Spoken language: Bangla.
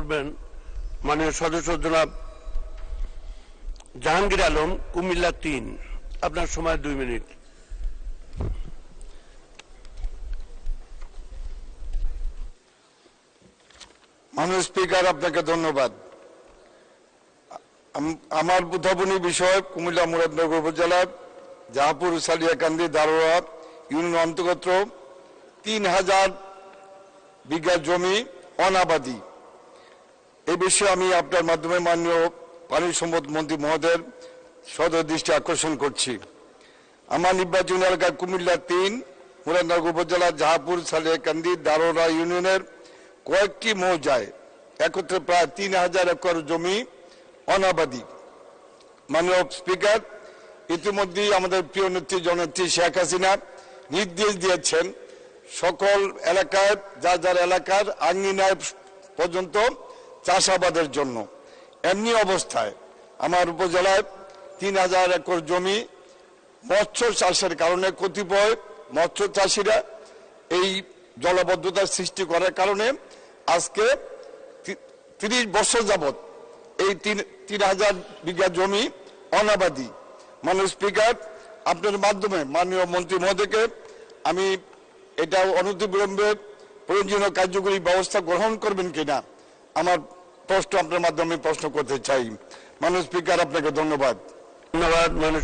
করবেন মাননীয় সদস্য জনাব জাহাঙ্গীর আলম, কুমিল্লা তিন। আপনার সময় দুই মিনিট। মাননীয় স্পিকার, আপনাকে ধন্যবাদ। আমার উদ্ভাবনী বিষয় কুমিল্লা মুরাদনগর উপজেলার জাহাপুর, সালিয়াকান্দি, দারোয়া ইউনিয়ন অন্তর্গত তিন হাজার বিঘা জমি অনাবাদী। এই বিষয়ে আমি আপনার মাধ্যমে মাননীয় পানি সম্পদ মন্ত্রী মহোদয়ের সদর দৃষ্টি আকর্ষণ করছি। আমার নির্বাচনী এলাকা কুমিল্লা তিন, মুরাদনগর উপজেলার জাহাপুর সালিয়াকান্দি দারোরা ইউনিয়নের কয়েকটি মৌজায় একত্রে প্রায় তিন হাজার একর জমি অনাবাদী। মাননীয় স্পিকার, ইতিমধ্যেই আমাদের প্রিয় নেত্রী জননেত্রী শেখ হাসিনা নির্দেশ দিয়েছেন, সকল এলাকায় যা যার এলাকার আঙ্গিনায় পর্যন্ত চাষাবাদের জন্য। এমনি অবস্থায় আমার উপজেলায় তিন হাজার একর জমি, মৎস্য চাষের কারণে কতিপয় মৎস্য চাষিরা এই জলবদ্ধতার সৃষ্টি করার কারণে আজকে তিরিশ বছর যাবত এই তিন তিন হাজার বিঘা জমি অনাবাদী। মাননীয় স্পিকার, আপনার মাধ্যমে মাননীয় মন্ত্রী মহোদয়কে আমি এটা অনতিবিলম্বে প্রয়োজনীয় কার্যকরী ব্যবস্থা গ্রহণ করবেন কিনা আমার প্রশ্ন আপনার মাধ্যমে প্রশ্ন করতে চাই। মানুষ স্পিকার আপনাকে ধন্যবাদ। ধন্যবাদ মাননীয়